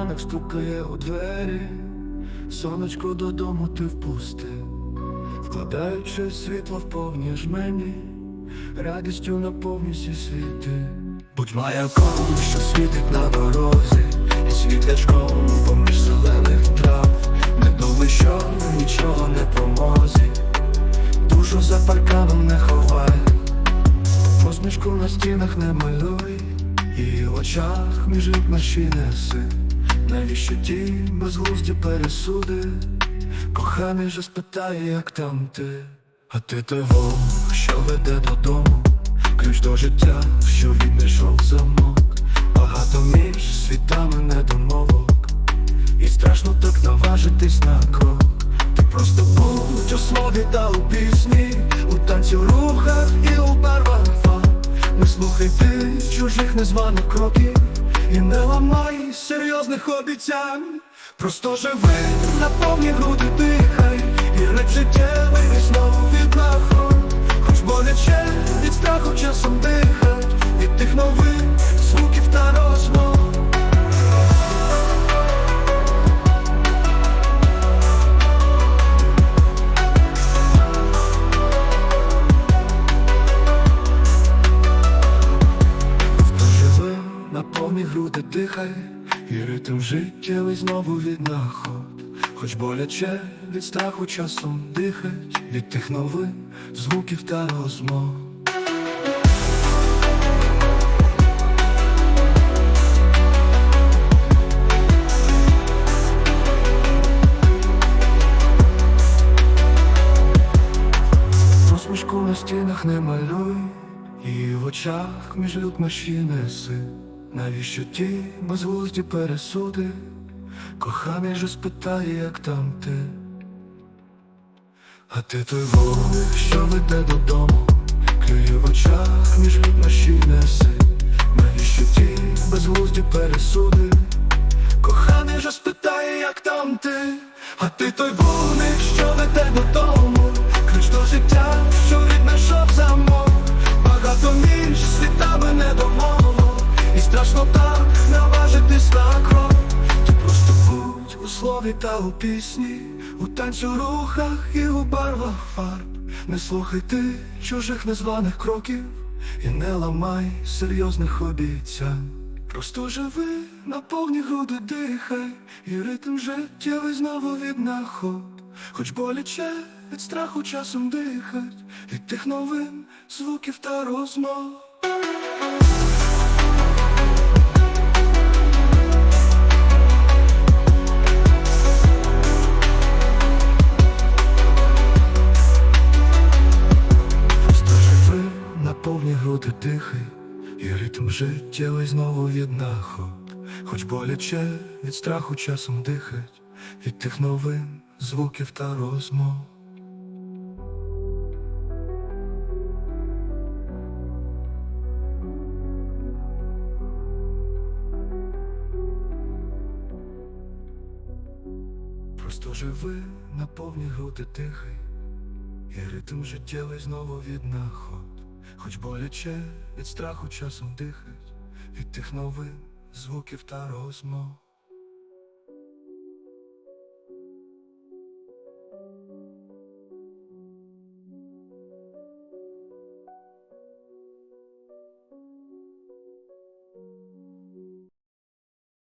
ранок стукає у двері, сонечко додому ти впусти, вкладаючи світло в повні жмені, радістю наповнюй всі світи. Будь маяком, що світить на дорозі, і світлячком поміж зелених трав. Не думай, що нічого не помозі, душу за парканом не ховай. Посмішку на стінах не малюй, і в очах між наші неси. Навіщо ті безглузді пересуди? Коханий же спитає, як там ти, а ти вовк, що веде додому, ключ до життя, що віднайшов замок, багато між світами недомовок, і страшно так наважитись на крок. Ти просто будь у слові та у пісні, у танці, у рухах і у барвах фарб. Не слухай ти чужих незваних кроків і не ламай серйозних обіцянь. Просто живи, наповні груди дихай, і риб життєвий знову віднахуй. Хоч боляче від страху часом дихать, від тих нових звуків та розмов. Наповні груди дихай, і ритм життєвий знову віднаход. Хоч боляче від страху часом дихать, від тих новин, звуків та розмов. Посмішку на стінах не малюй, і в очах між наші неси. Навіщо ті безглузді пересуди? Коханий же спитає, як там ти. А ти той вогник, що веде додому, клює в очах між наші неси. Навіщо ті безглузді пересуди? Коханий же спитає, як там ти, а ти той вогник, що веде додому, у та у пісні, у танцю, рухах і у барвах фарб. Не слухай ти чужих незваних кроків і не ламай серйозних обіцянь. Просто живи, наповні груди дихай, і ритм життєвий знову віднаход. Хоч боляче від страху часом дихать, від тих новин, звуків та розмов. Груди дихай, і ритм життєвий знову віднаход. Хоч боляче від страху часом дихать, від тих новин, звуків та розмов. Просто живи, наповні груди дихай, і ритм життєвий знову віднаход. Хоч боляче від страху часом дихать, від тих новин, звуків та розмов.